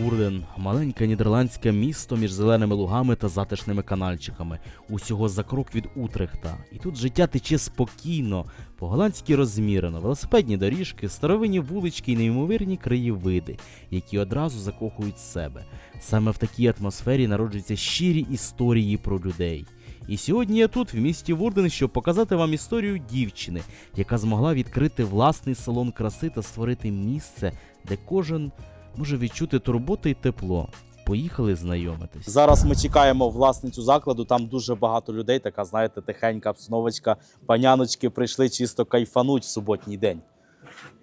Вурден маленьке нідерландське місто між зеленими лугами та затишними канальчиками, усього за крок від Утрехта. І тут життя тече спокійно, по-голландськи розмірено, велосипедні доріжки, старовинні вулички і неймовірні краєвиди, які одразу закохують себе. Саме в такій атмосфері народжуються щирі історії про людей. І сьогодні я тут, в місті Вурден, щоб показати вам історію дівчини, яка змогла відкрити власний салон краси та створити місце, де кожен може відчути турботу і тепло. Поїхали знайомитись. Зараз ми чекаємо власницю закладу. Там дуже багато людей. Така, знаєте, тихенька обстановочка. Паняночки прийшли чисто кайфануть в суботній день.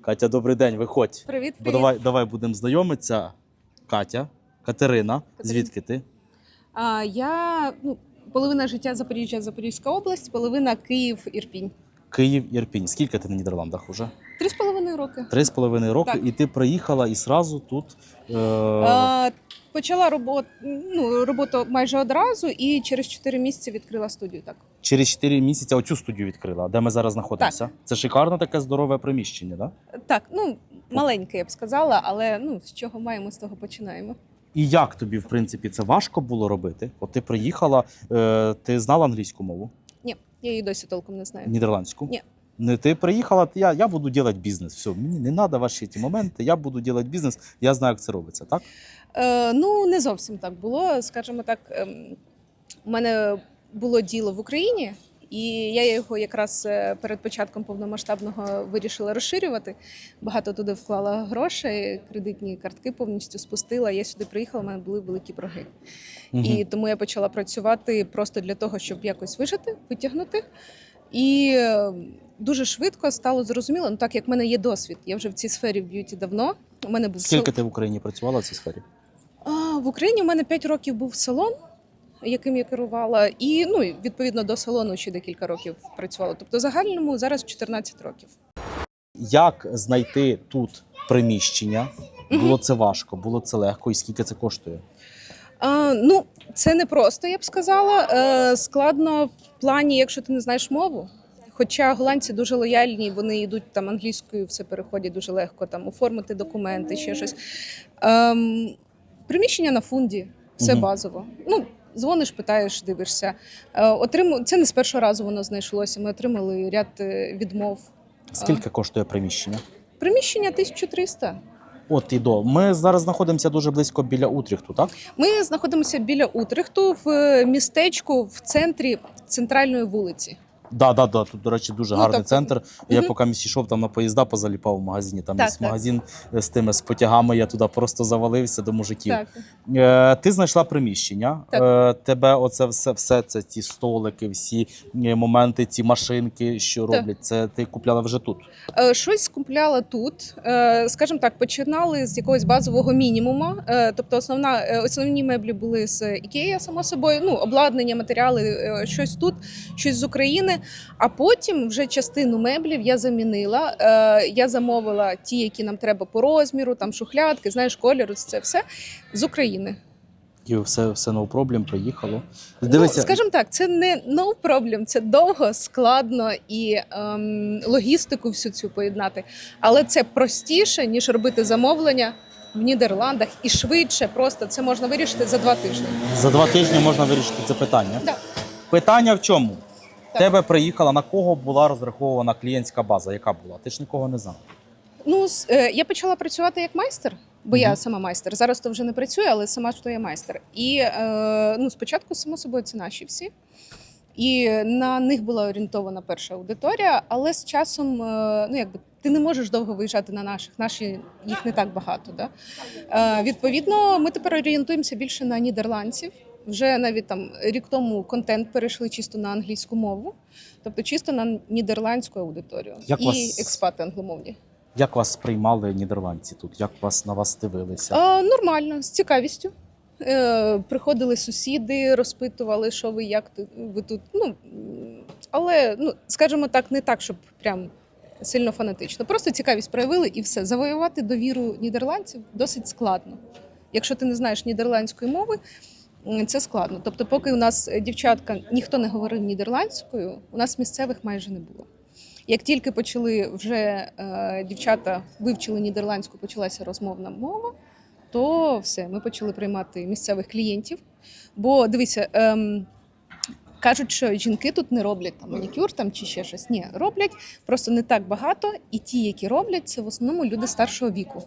Катя, добрий день, виходь. Привіт, привіт. давай, давай будемо знайомитися. Катя, Катерина. Звідки ти? А, я ну, половина життя Запоріжжя, Запорізька область, половина Київ, Ірпінь. Київ, Ірпінь. Скільки ти на Нідерландах уже? Три з половиною роки. Три з половиною роки, Так. і ти приїхала і сразу тут. Е... А, почала роботу, ну, роботу майже одразу і через 4 місяці відкрила студію. Так. Через 4 місяці оцю студію відкрила, де ми зараз знаходимося. Це шикарне таке здорове приміщення, да? Так, ну маленьке, я б сказала, але ну, з чого маємо, з того починаємо. І як тобі, в принципі, це важко було робити? От ти приїхала, е, ти знала англійську мову, я її досі толком не знаю. нідерландську? Ні. Не ти приїхала, я, я буду робити бізнес. Все, мені не треба ваші ті моменти. Я буду робити бізнес. Я знаю, як це робиться, так? Е, ну, не зовсім так було. Скажімо так, ем, у мене було діло в Україні, і я його якраз е, перед початком повномасштабного вирішила розширювати. Багато туди вклала грошей, кредитні картки повністю спустила. Я сюди приїхала, у мене були великі борги. Мгм. І тому я почала працювати просто для того, щоб якось вижити, витягнути. І е, дуже швидко стало зрозуміло, ну так як в мене є досвід, я вже в цій сфері в б'юті давно. У мене був Скільки ти в Україні працювала в цій сфері? а, В Україні у мене 5 років був салон, яким я керувала, і ну відповідно до салону ще декілька років працювала. Тобто, в загальному зараз 14 років. Як знайти тут приміщення? Було це важко, було це легко, і скільки це коштує? А, ну, це не просто, я б сказала. Е, складно в плані, якщо ти не знаєш мову. Хоча голландці дуже лояльні, вони йдуть там англійською, все переходять дуже легко, там оформити документи, ще щось. Ем, приміщення на фунді, все базово. Ну, дзвониш, питаєш, дивишся. Е, отрим... Це не з першого разу воно знайшлося. Ми отримали ряд е, відмов. Скільки коштує приміщення? Приміщення 1300. От і до. Ми зараз знаходимося дуже близько біля Утріхту, так? Ми знаходимося біля утрихту в е, містечку в центрі центральної вулиці. Да, да, да. Тут, до речі, дуже Ну, гарний тобто- центр. Я поки місць йшов там на поїзда, позаліпав в магазині. Там Так, є так. магазин е, з тими з потягами. Я туди просто завалився до мужиків. Так. Е, ти знайшла приміщення. Так. Е, тебе оце все, все це ці столики, всі е, моменти, ці машинки, що Так. роблять. Це ти купляла вже тут. Е, Щось купляла тут. Е, Скажімо так, починали з якогось базового мінімуму. Е, Тобто, основна е, основні меблі були з Ікея, само собою. Ну, обладнання, матеріали, щось тут, щось з України. А потім вже частину меблів я замінила. Е, Я замовила ті, які нам треба по розміру, там шухлядки, знаєш, кольору, це все з України. І все, все no problem, приїхало. Ну, скажімо так, це не no problem, це довго, складно і ем, логістику всю цю поєднати. Але це простіше, ніж робити замовлення в Нідерландах і швидше. Просто це можна вирішити за два тижні. за два тижні можна вирішити це питання. Да. Питання в чому? Тебе приїхала, на кого була розрахована клієнтська база? Яка була? Ти ж нікого не знав. Ну, е, я почала працювати як майстер, бо Мгм. я сама майстер. Зараз то вже не працюю, але сама що я майстер. І е, ну, спочатку, само собою, це наші всі. І на них була орієнтована перша аудиторія, але з часом, е, ну якби ти не можеш довго виїжджати на наших, наші їх не так багато. Да? Е, відповідно, ми тепер орієнтуємося більше на нідерландців. Вже навіть там рік тому контент перейшли чисто на англійську мову, тобто чисто на нідерландську аудиторію Як і вас- експати англомовні. Як вас сприймали нідерландці тут? Як вас на вас дивилися? А, нормально, з цікавістю. Е, приходили сусіди, розпитували, що ви, як ти- ви тут. Ну, м, але, ну, скажімо так, не так, щоб прям сильно фанатично. Просто цікавість проявили і все. Завоювати довіру нідерландців досить складно. Якщо ти не знаєш нідерландської мови, це складно. Тобто, поки у нас е, дівчатка ніхто не говорив нідерландською, у нас місцевих майже не було. Як тільки почали вже е, дівчата вивчили нідерландську, почалася розмовна мова, то все, ми почали приймати місцевих клієнтів. Бо дивися, ем, кажуть, що жінки тут не роблять там манікюр там чи ще щось. Ні, роблять просто не так багато, і ті, які роблять, це в основному люди старшого віку.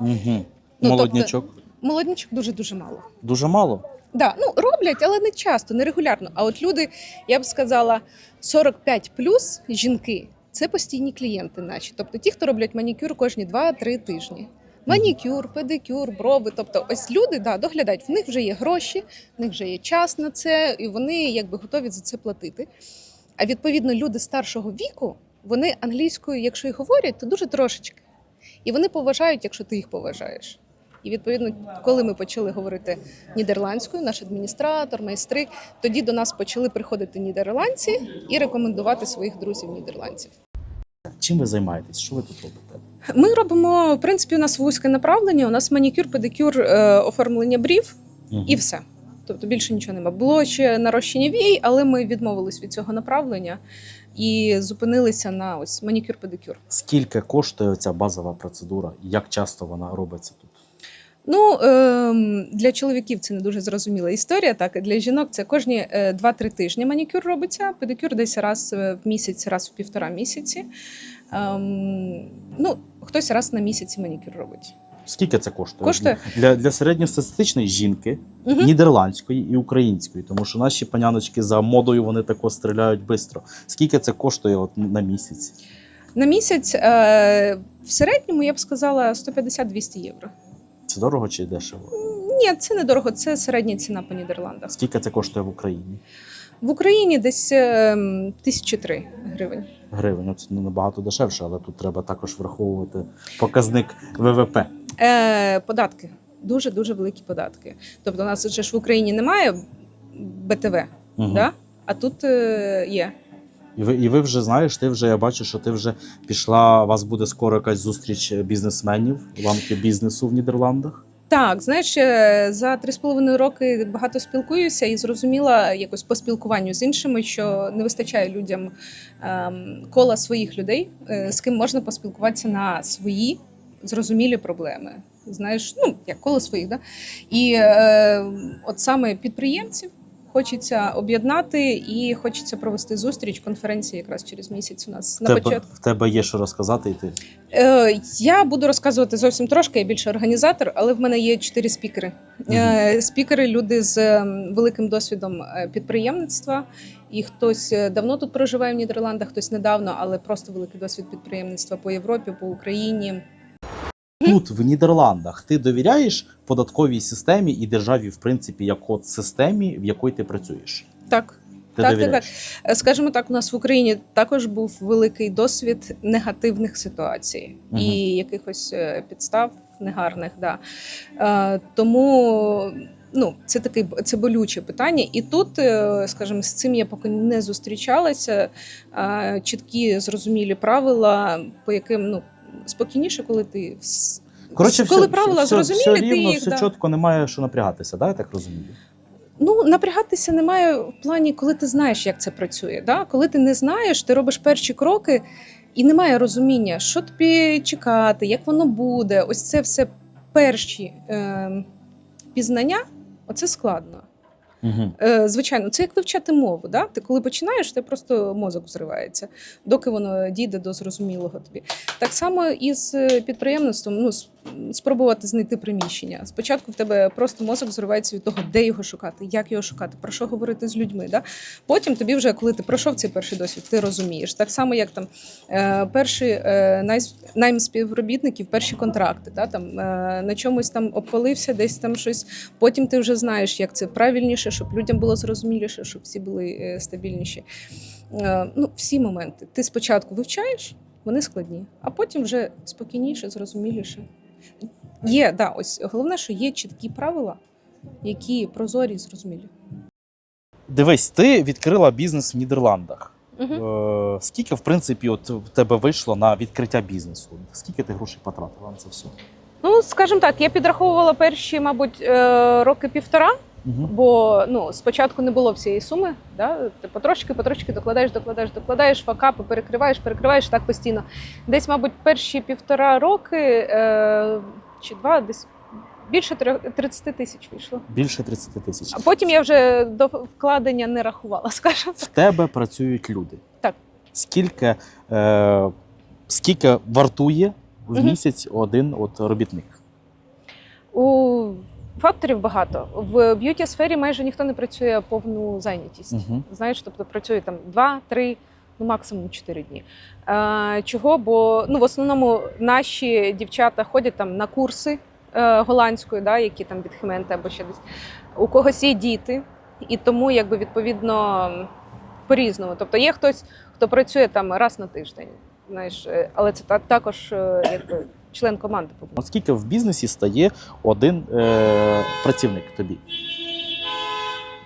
Угу. Ну, Молоднячок. Молодничок дуже дуже мало. Дуже мало. Да, ну роблять, але не часто, не регулярно. А от люди, я б сказала, 45 плюс жінки це постійні клієнти наші. Тобто ті, хто роблять манікюр кожні 2-3 тижні. Манікюр, педикюр, брови. Тобто, ось люди да, доглядають. В них вже є гроші, в них вже є час на це, і вони якби готові за це платити. А відповідно, люди старшого віку, вони англійською, якщо й говорять, то дуже трошечки. І вони поважають, якщо ти їх поважаєш. І відповідно, коли ми почали говорити нідерландською, наш адміністратор, майстри, тоді до нас почали приходити нідерландці і рекомендувати своїх друзів нідерландців. Чим ви займаєтесь? Що ви тут робите? Ми робимо в принципі у нас вузьке направлення. У нас манікюр, педикюр, е, оформлення брів Мгм. і все. Тобто більше нічого нема. Було ще нарощення вій, але ми відмовились від цього направлення і зупинилися на ось манікюр, педикюр. Скільки коштує ця базова процедура? Як часто вона робиться тут? Ну ем, для чоловіків це не дуже зрозуміла історія. Так для жінок це кожні е, 2-3 тижні манікюр робиться. Педикюр десь раз е, в місяць, раз в півтора місяці. Ем, ну хтось раз на місяць манікюр робить. Скільки це коштує? Коштує? для, для середньостатистичної жінки, Угу. нідерландської і української, тому що наші паняночки за модою вони тако стріляють швидко. Скільки це коштує от на місяць? На місяць е, в середньому я б сказала 150-200 євро. Це дорого чи дешево? Ні, це недорого, це середня ціна по Нідерландах. Скільки це коштує в Україні? В Україні десь ем, тисячі три гривень. Гривень. Ну, Це не набагато дешевше, але тут треба також враховувати показник ВВП. Е, податки. Дуже дуже великі податки. Тобто, у нас же ж в Україні немає БТВ, Мгм. да? а тут е, є. І ви, і ви вже знаєш, ти вже я бачу, що ти вже пішла. У вас буде скоро якась зустріч бізнесменів, ламки бізнесу в Нідерландах. Так, знаєш, е, за три з половиною роки багато спілкуюся і зрозуміла якось по спілкуванню з іншими, що не вистачає людям ем, кола своїх людей, е, з ким можна поспілкуватися на свої зрозумілі проблеми. Знаєш, ну як коло своїх, да? І е, от саме підприємців хочеться об'єднати і хочеться провести зустріч конференції якраз через місяць. У нас В на тебе, початку. в тебе є що розказати, і ти Е, я буду розказувати зовсім трошки, я більше організатор, але в мене є чотири спікери. Е, спікери люди з ем, великим досвідом е, підприємництва. І хтось е, давно тут проживає в Нідерландах, хтось недавно, але просто великий досвід підприємництва по Європі, по Україні. Тут, в Нідерландах, ти довіряєш податковій системі і державі, в принципі, як от системі, в якій ти працюєш. Так, Ти Так, так, довіряєш. Е, Скажімо так, у нас в Україні також був великий досвід негативних ситуацій Мгм. і якихось е, підстав негарних. Да. Е, тому ну, це таке це болюче питання. І тут, е, скажімо, з цим я поки не зустрічалася. Е, Чіткі зрозумілі правила, по яким ну, спокійніше, коли ти Коротше, коли все, правила все, зрозумілі, все ти рівно, їх все да. чітко, немає що напрягатися, да, я так розумію. Ну, напрягатися немає в плані, коли ти знаєш, як це працює. Да? Коли ти не знаєш, ти робиш перші кроки і немає розуміння, що тобі чекати, як воно буде. Ось це все перші е, пізнання, оце складно. Е, звичайно, це як вивчати мову. Да? Ти коли починаєш, ти просто мозок взривається, доки воно дійде до зрозумілого тобі. Так само і з е, підприємництвом. Ну, спробувати знайти приміщення. Спочатку в тебе просто мозок взривається від того, де його шукати, як його шукати, про що говорити з людьми. Да? Потім тобі вже, коли ти пройшов цей перший досвід, ти розумієш. Так само, як там е, перший е, найм співробітників, перші контракти, да? там, е, на чомусь там обпалився, десь там щось. Потім ти вже знаєш, як це правильніше, щоб людям було зрозуміліше, щоб всі були е, стабільніші. Е, ну, всі моменти. Ти спочатку вивчаєш, вони складні, а потім вже спокійніше, зрозуміліше. Є, да, ось головне, що є чіткі правила, які прозорі і зрозумілі. Дивись, ти відкрила бізнес в Нідерландах. Угу. Скільки, в принципі, от в тебе вийшло на відкриття бізнесу? Скільки ти грошей потратила на це все? Ну, скажімо так, я підраховувала перші, мабуть, роки півтора. Угу. Бо ну спочатку не було всієї суми, да? ти потрошки, потрошки докладаєш, докладаєш, докладаєш, факапи, перекриваєш, перекриваєш так постійно. Десь, мабуть, перші півтора роки е, чи два, десь Більше трьох- 30 тисяч вийшло. Більше 30 тисяч. А потім я вже до вкладення не рахувала, скажімо В тебе працюють люди. Так. Скільки, е, скільки вартує в Мгм. місяць один от робітник? У факторів багато. В б'юті сфері майже ніхто не працює повну зайнятість. Угу. Знаєш, тобто працює там 2-3, ну максимум 4 дні. Е, чого? Бо ну, в основному наші дівчата ходять там на курси е, голландської, да, які там від Хемента або ще десь. У когось є діти, і тому якби відповідно по-різному. Тобто є хтось, хто працює там раз на тиждень, знаєш, е, але це та- також е, якби член команди Наскільки в бізнесі стає один е, працівник тобі?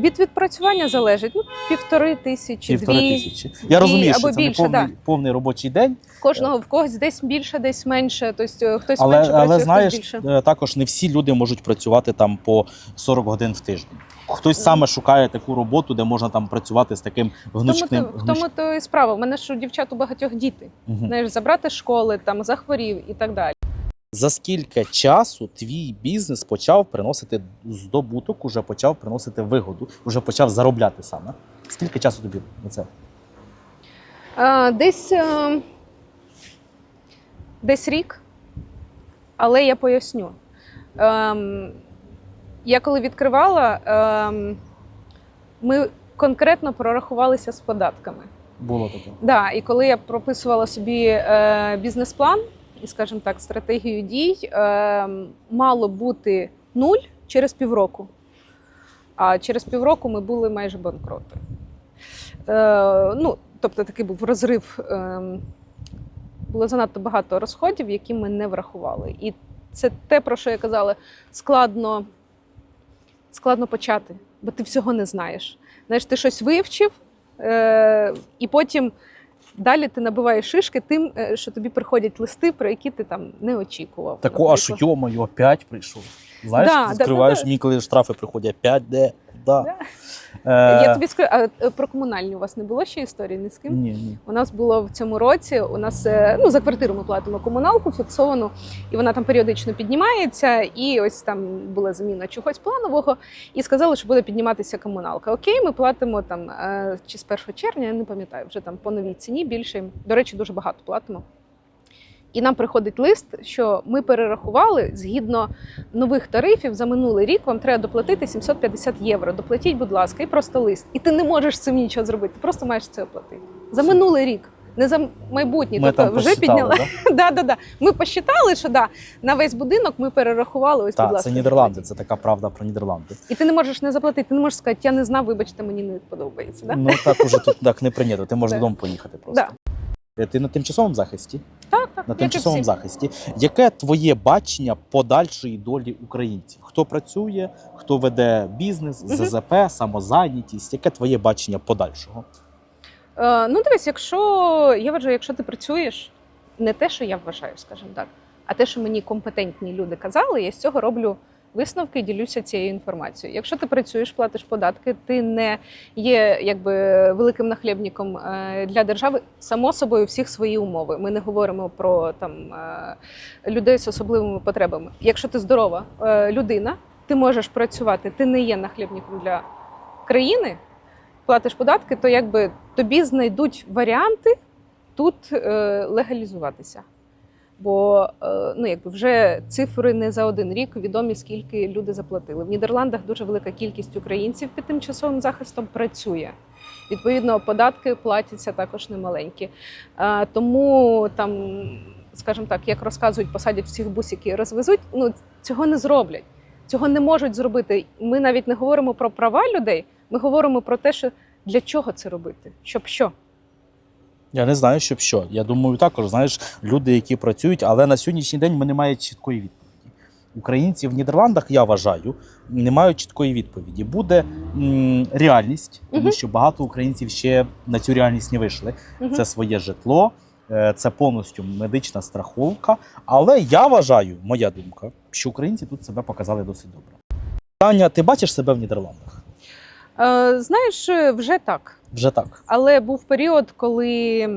Від відпрацювання залежить ну, півтори тисячі, Півтори дві. тисячі. Я розумію, або що це більше, не повний, повний робочий день, Кожного в когось десь більше, десь менше. Тобто хтось але, менше але працює, знаєш, хтось більше. е, також не всі люди можуть працювати там по 40 годин в тиждень. Хтось саме шукає таку роботу, де можна там працювати з таким В тому, гнучким. в тому то і справа. У мене ж у дівчат у багатьох діти. Мгм. Знаєш, забрати з школи, там захворів і так далі. За скільки часу твій бізнес почав приносити здобуток, уже почав приносити вигоду, уже почав заробляти саме? Скільки часу тобі на це? А, десь, е, десь рік, але я поясню. Ем, я коли відкривала, ем, ми конкретно прорахувалися з податками. Було таке. Да, і коли я прописувала собі е, бізнес-план скажімо так, стратегію дій, е, мало бути нуль через півроку. А через півроку ми були майже банкроти. Е, ну, тобто такий був розрив. Е, було занадто багато розходів, які ми не врахували. І це те, про що я казала, складно, складно почати, бо ти всього не знаєш. Знаєш, ти щось вивчив, е, і потім далі ти набиваєш шишки тим, е, що тобі приходять листи, про які ти там не очікував. Таку аж йомою, опять прийшов. Знаєш, да, відкриваєш, да, да. мені коли штрафи приходять, опять де? Да. Да. Е, Я тобі скажу, а е, про комунальні у вас не було ще історії ні з ким? Ні, ні. У нас було в цьому році. У нас е, ну за квартиру ми платимо комуналку фіксовану, і вона там періодично піднімається. І ось там була заміна чогось планового, і сказали, що буде підніматися комуналка. Окей, ми платимо там чи з 1 червня, я не пам'ятаю, вже там по новій ціні більше. До речі, дуже багато платимо. І нам приходить лист, що ми перерахували згідно нових тарифів за минулий рік. Вам треба доплатити 750 євро. Доплатіть, будь ласка, і просто лист. І ти не можеш з цим нічого зробити. Ти просто маєш це оплатити за минулий рік, не за майбутнє. Ми тобто вже підняла. да? Да, да, да. Ми посчитали, що да, на весь будинок ми перерахували. Ось, будь ласка, це Нідерланди, це така правда про Нідерланди. І ти не можеш не заплатити. Ти не можеш сказати, я не знав, вибачте, мені не подобається. Да? Ну так уже тут так не прийнято. Ти можеш Да. додому поїхати просто. Е, Ти на тимчасовому захисті? Так, так, На тимчасовому захисті. Яке твоє бачення подальшої долі українців? Хто працює, хто веде бізнес. ЗЗП, самозайнятість? Яке твоє бачення подальшого? Е, ну, дивись, якщо я вважаю, якщо ти працюєш, не те, що я вважаю, скажімо так, а те, що мені компетентні люди казали, я з цього роблю висновки ділюся цією інформацією. Якщо ти працюєш, платиш податки, ти не є якби великим нахлібником е, для держави. Само собою, всіх свої умови. Ми не говоримо про там е, людей з особливими потребами. Якщо ти здорова е, людина, ти можеш працювати, ти не є нахлібником для країни платиш податки, то якби тобі знайдуть варіанти тут легалізуватися. Бо е, ну, якби вже цифри не за один рік відомі, скільки люди заплатили. В Нідерландах дуже велика кількість українців під тимчасовим захистом працює. Відповідно, податки платяться також немаленькі. Е, тому там, скажімо так, як розказують, посадять всіх бусики і розвезуть. Ну цього не зроблять. Цього не можуть зробити. Ми навіть не говоримо про права людей. Ми говоримо про те, що для чого це робити, щоб що. Я не знаю, щоб що. Я думаю, також знаєш, люди, які працюють, але на сьогоднішній день ми не маємо чіткої відповіді. Українці в Нідерландах, я вважаю, не мають чіткої відповіді. Буде м, реальність, тому що багато українців ще на цю реальність не вийшли. Це своє житло, е, це повністю медична страховка. Але я вважаю, моя думка, що українці тут себе показали досить добре. Таня, ти бачиш себе в Нідерландах? Е, знаєш, вже так. Вже так. Але був період, коли,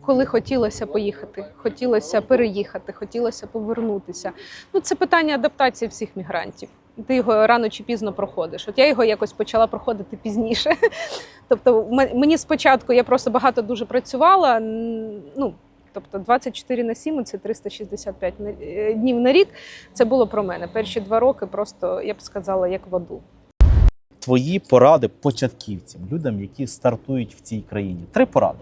коли хотілося поїхати, хотілося переїхати, хотілося повернутися. Ну, це питання адаптації всіх мігрантів. Ти його рано чи пізно проходиш. От я його якось почала проходити пізніше. Тобто, мені спочатку я просто багато дуже працювала. Ну, тобто 24 на 7 це 365 на- е, днів на рік. Це було про мене. Перші два роки просто я б сказала, як в аду. Твої поради початківцям, людям, які стартують в цій країні. Три поради.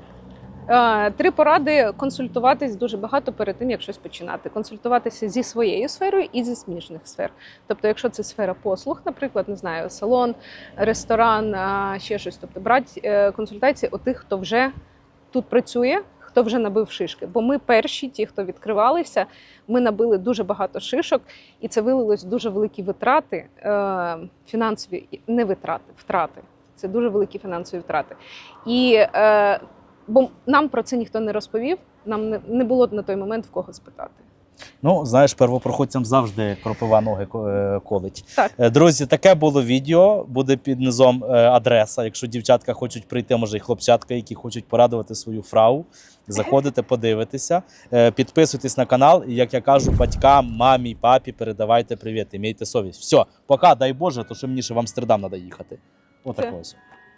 Е, Три поради консультуватись дуже багато перед тим, як щось починати. Консультуватися зі своєю сферою і зі сміжних сфер. Тобто, якщо це сфера послуг, наприклад, не знаю, салон, ресторан, ще щось. Тобто, брати е, консультації у тих, хто вже тут працює, хто вже набив шишки. Бо ми перші, ті, хто відкривалися, ми набили дуже багато шишок, і це вилилось дуже великі витрати, е, фінансові не витрати, втрати. Це дуже великі фінансові втрати. І е, бо нам про це ніхто не розповів. Нам не було на той момент в кого спитати. Ну, знаєш, первопроходцям завжди кропива ноги е, колить. Так. Е, Друзі, таке було відео. Буде під низом е, адреса. Якщо дівчатка хочуть прийти, може і хлопчатка, які хочуть порадувати свою фрау. Заходите, подивитися. Підписуйтесь на канал. І як я кажу, батькам, мамі, папі, передавайте привіт, імейте совість. Все, пока, дай Боже, то що мені ще в Амстердам треба їхати. Отако Все. ось.